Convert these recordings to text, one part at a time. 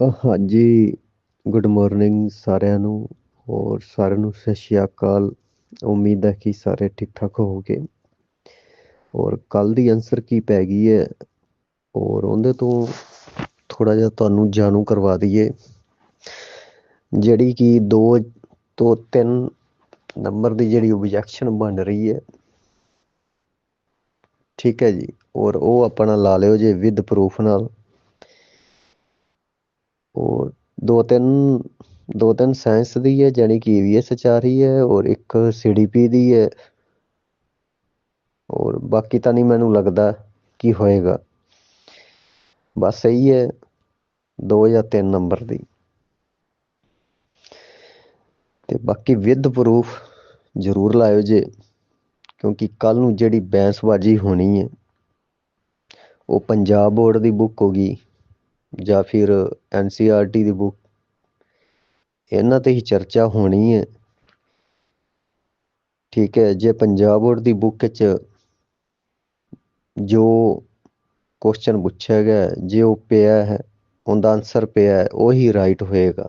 ਹਾਂਜੀ good morning ਸਾਰਿਆਂ ਨੂੰ ਔਰ ਸਾਰਿਆਂ ਨੂੰ ਸਤਿ ਸ਼੍ਰੀ ਅਕਾਲ। ਉਮੀਦ ਹੈ ਕਿ ਸਾਰੇ ਠੀਕ ਠਾਕ ਹੋਵੋਗੇ। ਔਰ ਕੱਲ ਦੀ ਆਨਸਰ ਕੀ ਪੈ ਗਈ ਹੈ? ਔਰ ਉਹਦੇ ਤੋਂ ਥੋੜਾ ਜਿਹਾ ਤੁਹਾਨੂੰ ਜਾਣੂ ਕਰਵਾ ਦਈਏ। ਜਿਹੜੀ ਕਿ 2 ਤੋਂ 3 ਨੰਬਰ ਦੀ ਜਿਹੜੀ ਓਬਜੈਕਸ਼ਨ ਬਣ ਰਹੀ ਹੈ। ਠੀਕ ਹੈ ਜੀ ਔਰ ਉਹ ਆਪਣਾ ਲਾ ਲਿਓ ਜੇ ਵਿਦ ਪ੍ਰੂਫ ਨਾਲ। ਔਰ ਦੋ ਤਿੰਨ ਦੋ ਤਿੰਨ ਸਾਇੰਸ ਦੀ ਹੈ ਜਾਨੀ ਕਿ ਈਵੀਐਸ ਚ ਆ ਰਹੀ ਹੈ ਔਰ ਇੱਕ ਸੀਡੀਪੀ ਦੀ ਹੈ। ਔਰ ਬਾਕੀ ਤਾਂ ਨਹੀਂ ਮੈਨੂੰ ਲੱਗਦਾ ਕੀ ਹੋਏਗਾ। ਬਸ ਇਹੀ ਹੈ 2 ਜਾਂ 3 ਨੰਬਰ ਦੀ। ਤੇ ਬਾਕੀ ਵਿਦ ਪ੍ਰੂਫ ਜ਼ਰੂਰ ਲਾਇਓ ਜੇ, ਕਿਉਂਕਿ ਕੱਲ ਨੂੰ ਜਿਹੜੀ ਬੈਂਸਬਾਜੀ ਹੋਣੀ ਹੈ, ਉਹ ਪੰਜਾਬ ਬੋਰਡ ਦੀ ਬੁੱਕ ਹੋਗੀ ਜਾਂ ਫਿਰ ਐਨਸੀਆਰਟੀ ਦੀ ਬੁੱਕ ਇਹਨਾਂ ਤੇ ਹੀ ਚਰਚਾ ਹੋਣੀ ਹੈ। ਠੀਕ ਹੈ, ਜੇ ਪੰਜਾਬ ਬੋਰਡ ਦੀ ਬੁੱਕ ਵਿੱਚ ਜੋ ਕੁਐਸਚਨ ਪੁੱਛਿਆ ਗਿਆ, ਜੇ ਉਹ ਪਿਆ ਹੈ, ਉਹਦਾ ਆਨਸਰ ਪਿਆ ਹੈ, ਉਹੀ ਰਾਈਟ ਹੋਏਗਾ।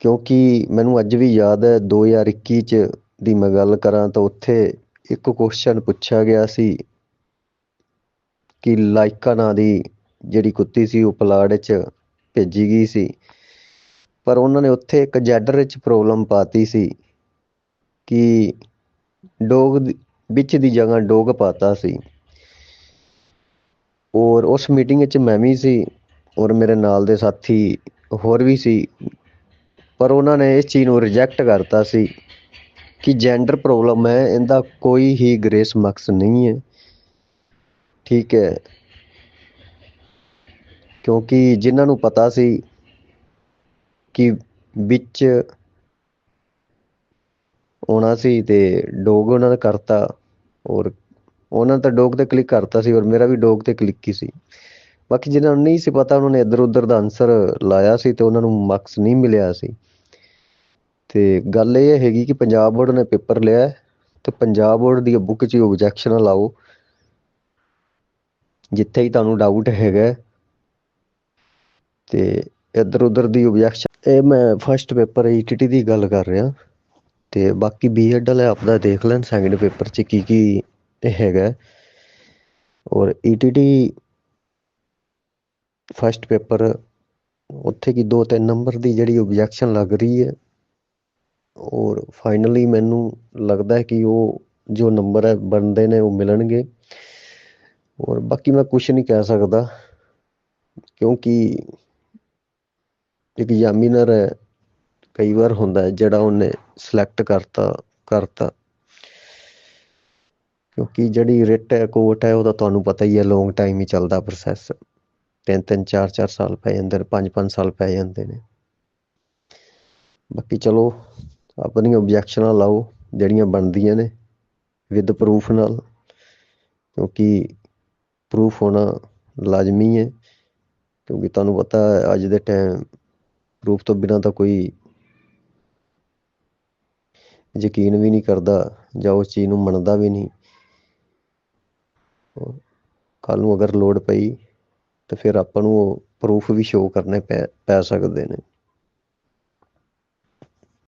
ਕਿਉਂਕਿ ਮੈਨੂੰ ਅੱਜ ਵੀ ਯਾਦ ਹੈ 2021 ਚ ਦੀ ਮੈਂ ਗੱਲ ਕਰਾਂ ਤਾਂ ਉੱਥੇ ਇੱਕ ਕੁਐਸਚਨ ਪੁੱਛਿਆ ਗਿਆ ਸੀ ਕਿ ਲਾਇਕਾ ਨਾਂ ਦੀ ਜਿਹੜੀ ਕੁੱਤੀ ਸੀ ਉਹ ਪਲਾੜ 'ਚ ਭੇਜੀ ਗਈ ਸੀ। ਪਰ ਉਹਨਾਂ ਨੇ ਉੱਥੇ ਇੱਕ ਜੈਡਰ ਵਿੱਚ ਪ੍ਰੋਬਲਮ ਪਾਤੀ ਸੀ ਕਿ ਡੋਗ ਵਿੱਚ ਦੀ ਜਗ੍ਹਾ ਡੋਗ ਪਾਤਾ ਸੀ। ਔਰ ਉਸ ਮੀਟਿੰਗ ਵਿੱਚ ਮੈਂ ਵੀ ਸੀ ਔਰ ਮੇਰੇ ਨਾਲ ਦੇ ਸਾਥੀ ਹੋਰ ਵੀ ਸੀ। ਪਰ ਉਹਨਾਂ ਨੇ ਇਸ ਚੀਜ਼ ਨੂੰ ਰਿਜੈਕਟ ਕਰਤਾ ਸੀ ਕਿ ਜੈਂਡਰ ਪ੍ਰੋਬਲਮ ਹੈ, ਇਹਦਾ ਕੋਈ ਹੀ ਗ੍ਰੇਸ ਮਕਸ ਨਹੀਂ ਹੈ। ਠੀਕ ਹੈ। ਕਿਉਂਕਿ ਜਿਨ੍ਹਾਂ ਨੂੰ ਪਤਾ ਸੀ ਕਿ ਵਿੱਚ ਆਉਣਾ ਸੀ ਤੇ ਡੋਗ ਉਹਨਾਂ ਨੇ ਕਰਤਾ ਔਰ ਉਹਨਾਂ ਤਾਂ ਡੋਗ ਤੇ ਕਲਿੱਕ ਕਰਤਾ ਸੀ, ਔਰ ਮੇਰਾ ਵੀ ਡੋਗ ਤੇ ਕਲਿੱਕ ਹੀ ਸੀ। ਬਾਕੀ ਜਿਹਨਾਂ ਨੂੰ ਨਹੀਂ ਸੀ ਪਤਾ, ਉਹਨਾਂ ਨੇ ਇੱਧਰ ਉੱਧਰ ਦਾ ਆਨਸਰ ਲਾਇਆ ਸੀ ਤੇ ਉਹਨਾਂ ਨੂੰ ਮਾਰਕਸ ਨਹੀਂ ਮਿਲਿਆ ਸੀ। ਤੇ ਗੱਲ ਇਹ ਹੈਗੀ ਕਿ ਪੰਜਾਬ ਬੋਰਡ ਨੇ ਪੇਪਰ ਲਿਆ ਤੇ ਪੰਜਾਬ ਬੋਰਡ ਦੀ ਬੁੱਕ 'ਚ ਓਬਜੈਕਸ਼ਨ ਲਾਓ। ਜਿੱਥੇ ਹੀ ਤੁਹਾਨੂੰ ਡਾਊਟ ਹੈਗਾ ਤੇ ਇੱਧਰ ਉੱਧਰ ਦੀ ਓਬਜੈਕਸ਼ਨ ਇਹ ਮੈਂ ਫਸਟ ਪੇਪਰ ਈਟੀਟੀ ਦੀ ਗੱਲ ਕਰ ਰਿਹਾ ਤੇ ਬਾਕੀ ਬੀਐਡ ਵਾਲੇ ਆਪਦਾ ਦੇਖ ਲੈਣ ਸੈਕੰਡ ਪੇਪਰ 'ਚ ਕੀ ਕੀ ਹੈਗਾ ਔਰ ਈਟੀਟੀ ਫਸਟ ਪੇਪਰ ਉੱਥੇ ਕੀ ਦੋ ਤਿੰਨ ਨੰਬਰ ਦੀ ਜਿਹੜੀ ਓਬਜੈਕਸ਼ਨ ਲੱਗ ਰਹੀ ਹੈ। ਔਰ ਫਾਈਨਲੀ ਮੈਨੂੰ ਲੱਗਦਾ ਹੈ ਕਿ ਉਹ ਜੋ ਨੰਬਰ ਹੈ, ਬਣਦੇ ਨੇ, ਉਹ ਮਿਲਣਗੇ। ਔਰ ਬਾਕੀ ਮੈਂ ਕੁਝ ਨਹੀਂ ਕਹਿ ਸਕਦਾ, ਕਿਉਂਕਿ ਇੱਕ ਐਗਜ਼ਾਮੀਨਰ ਹੈ, ਕਈ ਵਾਰ ਹੁੰਦਾ ਹੈ ਜਿਹੜਾ ਉਹਨੇ ਸਿਲੈਕਟ ਕਰਤਾ ਕਰਤਾ। ਕਿਉਂਕਿ ਜਿਹੜੀ ਰਿਟ ਹੈ ਕੋਰਟ ਹੈ ਉਹਦਾ ਤੁਹਾਨੂੰ ਪਤਾ ਹੀ ਹੈ ਲੌਂਗ ਟਾਈਮ ਹੀ ਚੱਲਦਾ ਪ੍ਰੋਸੈਸ ਤਿੰਨ ਤਿੰਨ, ਚਾਰ ਚਾਰ ਸਾਲ ਪੈ ਜਾਂਦੇ ਨੇ, ਪੰਜ ਪੰਜ ਸਾਲ ਪੈ ਜਾਂਦੇ ਨੇ। ਬਾਕੀ ਚਲੋ, ਆਪਣੀਆਂ ਓਬਜੈਕਸ਼ਨਾਂ ਲਾਓ, ਜਿਹੜੀਆਂ ਬਣਦੀਆਂ ਨੇ ਵਿਦ ਪ੍ਰੂਫ ਨਾਲ। ਕਿਉਂਕਿ ਪਰੂਫ ਹੋਣਾ ਲਾਜ਼ਮੀ ਹੈ, ਕਿਉਂਕਿ ਤੁਹਾਨੂੰ ਪਤਾ ਹੈ, ਅੱਜ ਦੇ ਟਾਈਮ ਪ੍ਰੂਫ ਤੋਂ ਬਿਨਾਂ ਤਾਂ ਕੋਈ ਯਕੀਨ ਵੀ ਨਹੀਂ ਕਰਦਾ ਜਾਂ ਉਸ ਚੀਜ਼ ਨੂੰ ਮੰਨਦਾ ਵੀ ਨਹੀਂ। ਕੱਲ ਨੂੰ ਅਗਰ ਲੋੜ ਪਈ ਤਾਂ ਫਿਰ ਆਪਾਂ ਨੂੰ ਉਹ ਪ੍ਰੂਫ ਵੀ ਸ਼ੋਅ ਕਰਨੇ ਪੈ ਪੈ ਸਕਦੇ ਨੇ।